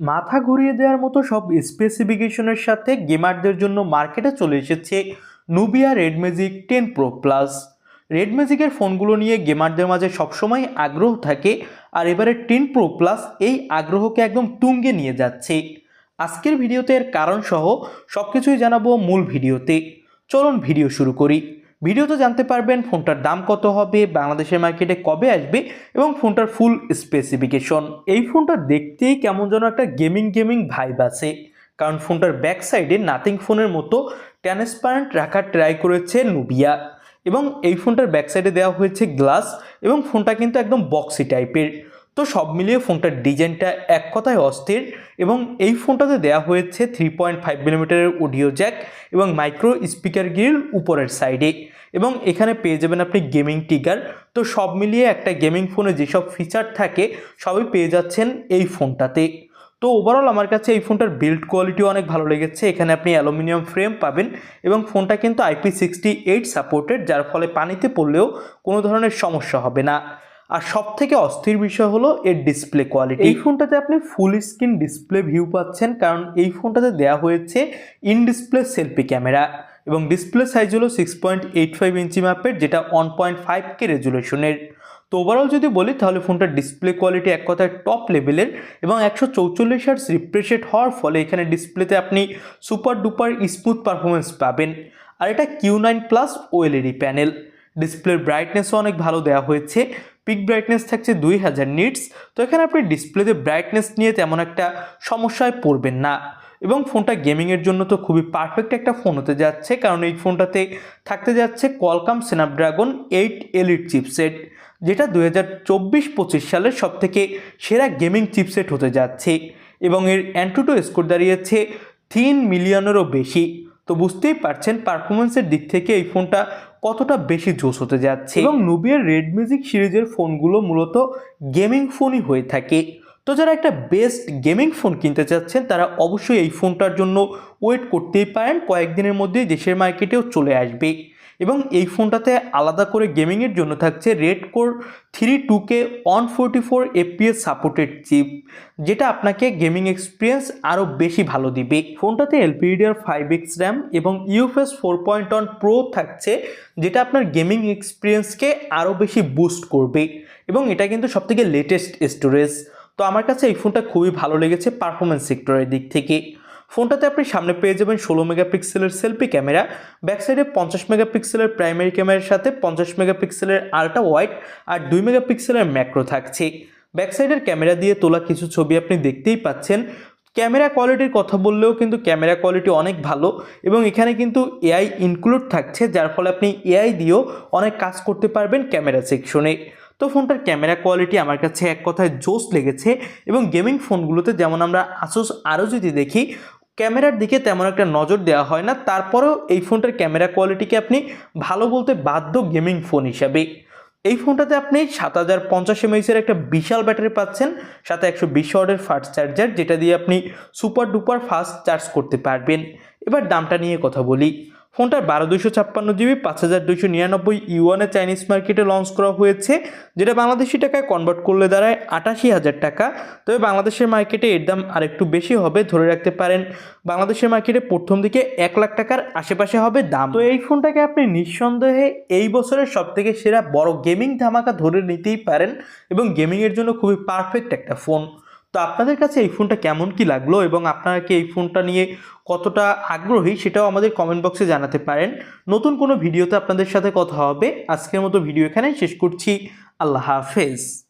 মাথা ঘুরিয়ে দেওয়ার মতো সব স্পেসিফিকেশনের সাথে গেমারদের জন্য মার্কেটে চলে এসেছে Nubia red magic ten pro plus red ম্যাজিকের ফোনগুলো নিয়ে গেমারদের মাঝে সবসময় আগ্রহ থাকে, আর এবারে টেন প্রো প্লাস এই আগ্রহকে একদম তুঙ্গে নিয়ে যাচ্ছে। আজকের ভিডিওতে এর কারণ সহ সব কিছুই জানাব মূল ভিডিওতে। চলুন ভিডিও শুরু করি। ভিডিওতে জানতে পারবেন ফোনটার দাম কত হবে, বাংলাদেশের মার্কেটে কবে আসবে এবং ফোনটার ফুল স্পেসিফিকেশন এই ফোনটা দেখতেই কেমন যেন একটা গেমিং গেমিং ভাইব আছে। কারণ ফোনটার ব্যাক সাইডে নাথিং ফোনের মতো ট্রান্সপারেন্ট রাখার ট্রাই করেছে নুবিয়া এবং এই ফোনটার ব্যাক সাইডে দেওয়া হয়েছে গ্লাস এবং ফোনটা কিন্তু একদম বক্সি টাইপের তো সব মিলিয়ে ফোনটার ডিজাইনটা এক কথায় অস্থির এবং এই ফোনটাতে দেওয়া হয়েছে থ্রি পয়েন্ট ফাইভ মিলিমিটারের অডিও জ্যাক এবং মাইক্রো স্পিকার গ্রিল উপরের সাইডে এবং এখানে পেয়ে যাবেন আপনি গেমিং টিগার তো সব মিলিয়ে একটা গেমিং ফোনে যেসব ফিচার থাকে, সবই পেয়ে যাচ্ছেন এই ফোনটাতে। তো ওভারঅল আমার কাছে এই ফোনটার বিল্ড কোয়ালিটি অনেক ভালো লেগেছে। এখানে আপনি অ্যালুমিনিয়াম ফ্রেম পাবেন এবং ফোনটা কিন্তু আইপি সিক্সটি এইট সাপোর্টেড যার ফলে পানিতে পড়লেও কোনো ধরনের সমস্যা হবে না। আর সব থেকে অস্থির বিষয় হলো এর ডিসপ্লে কোয়ালিটি এই ফোনটাতে আপনি ফুল স্ক্রিন ডিসপ্লে ভিউ পাচ্ছেন, কারণ এই ফোনটাতে দেওয়া হয়েছে ইন ডিসপ্লে সেলফি ক্যামেরা এবং ডিসপ্লে সাইজ হলো six point eight five inch ম্যাপের যেটা ওয়ান পয়েন্ট ফাইভ কে রেজুলেশনের তো ওভারঅল যদি বলি, তাহলে ফোনটার ডিসপ্লে কোয়ালিটি এক কথায় টপ লেভেলের এবং একশো চৌচল্লিশ হার্স রিফ্রেশেড হওয়ার ফলে এখানে ডিসপ্লেতে আপনি সুপার ডুপার স্মুথ পারফরমেন্স পাবেন। আর এটা Q nine plus OLED panel ডিসপ্লের ব্রাইটনেসও অনেক ভালো দেওয়া হয়েছে। পিক ব্রাইটনেস থাকছে দুই হাজার নিটস তো এখানে আপনি ডিসপ্লেতে ব্রাইটনেস নিয়ে তেমন একটা সমস্যায় পড়বেন না। এবং ফোনটা গেমিংয়ের জন্য তো খুবই পারফেক্ট একটা ফোন হতে যাচ্ছে, কারণ এই ফোনটাতে থাকতে যাচ্ছে Qualcomm Snapdragon eight elite chipset যেটা দু হাজার চব্বিশ পঁচিশ সালের সবথেকে সেরা গেমিং চিপসেট হতে যাচ্ছে। এবং এর অ্যান্টুটো স্কোর দাঁড়িয়েছে তিন মিলিয়নেরও বেশি। তো বুঝতেই পারছেন পারফরমেন্সের দিক থেকে এই ফোনটা কতটা বেশি জোস হতে যাচ্ছে। এবং নোবিয়ার রেড মিউজিক সিরিজের ফোনগুলো মূলত গেমিং ফোনই হয়ে থাকে। তো যারা একটা বেস্ট গেমিং ফোন কিনতে চাচ্ছেন তারা অবশ্যই এই ফোনটার জন্য ওয়েট করতেই পারেন। কয়েকদিনের মধ্যেই দেশের মার্কেটেও চলে আসবে। এবং এই ফোনটাতে আলাদা করে গেমিংয়ের জন্য থাকছে red core three two K one forty four FPS supported chip, যেটা আপনাকে গেমিং এক্সপিরিয়েন্স আরও বেশি ভালো দিবে। ফোনটাতে এলপিডিআর ফাইভ এক্স র্যাম এবং UFS four point one pro থাকছে, যেটা আপনার গেমিং এক্সপিরিয়েন্সকে আরও বেশি বুস্ট করবে এবং এটা কিন্তু সবথেকে লেটেস্ট স্টোরেজ। তো আমার কাছে এই ফোনটা খুবই ভালো লেগেছে পারফরমেন্স সেক্টরের দিক থেকে। ফোনটাতে আপনি সামনে পেয়ে যাবেন ষোলো মেগাপিক্সেলের সেলফি ক্যামেরা ব্যাক সাইডে পঞ্চাশ মেগাপিক্সেলের প্রাইমারি ক্যামেরার সাথে পঞ্চাশ মেগাপিক্সেলের আল্ট্রা ওয়াইড আর দুই মেগাপিক্সেলের ম্যাক্রো থাকছে। ব্যাক সাইডের ক্যামেরা দিয়ে তোলা কিছু ছবি আপনি দেখতেই পাচ্ছেন। ক্যামেরা কোয়ালিটির কথা বললেও কিন্তু ক্যামেরা কোয়ালিটি অনেক ভালো এবং এখানে কিন্তু এআই ইনক্লুড থাকছে, যার ফলে আপনি এআই দিয়েও অনেক কাজ করতে পারবেন ক্যামেরা সেকশনে। তো ফোনটার ক্যামেরা কোয়ালিটি আমার কাছে এক কথায় জোস লেগেছে এবং গেমিং ফোনগুলোতে যেমন আমরা আসুস আরও যদি দেখি ক্যামেরার দিকে তেমন একটা নজর দেওয়া হয় না। তারপরেও এই ফোনটার ক্যামেরা কোয়ালিটিকে আপনি ভালো বলতে বাধ্য গেমিং ফোন হিসাবে। এই ফোনটাতে আপনি সাত হাজার পঞ্চাশ এমএইচের একটা বিশাল ব্যাটারি পাচ্ছেন, সাথে একশো বিশ ওয়ার্ডের ফাস্ট চার্জার, যেটা দিয়ে আপনি সুপার ডুপার ফাস্ট চার্জ করতে পারবেন। এবার দামটা নিয়ে কথা বলি। ফোনটার বারো দুশো ছাপ্পান্ন জিবি, পাঁচ হাজার দুশো নিরানব্বই ইউয়ানে চাইনিজ মার্কেটে লঞ্চ করা হয়েছে, যেটা বাংলাদেশি টাকায় কনভার্ট করলে দাঁড়ায় আটাশি হাজার টাকা। তবে বাংলাদেশের মার্কেটে এর দাম আরেকটু বেশি হবে, ধরে রাখতে পারেন, বাংলাদেশের মার্কেটে প্রথম দিকে এক লাখ টাকার আশেপাশে হবে দাম। তো এই ফোনটাকে আপনি নিঃসন্দেহে এই বছরের সব থেকে সেরা বড় গেমিং ধামাকা ধরে নিতেই পারেন, এবং গেমিংয়ের জন্য খুবই পারফেক্ট একটা ফোন তো আপনাদের কাছে এই ফোনটা কেমন কি লাগল এবং আপনারা কি এই ফোনটা নিয়ে কতটা আগ্রহী সেটাও আমাদের কমেন্ট বক্সে জানাতে পারেন। নতুন কোনো ভিডিওতে আপনাদের সাথে কথা হবে। আজকের মতো ভিডিও এখানে শেষ করছি। আল্লাহ হাফেজ।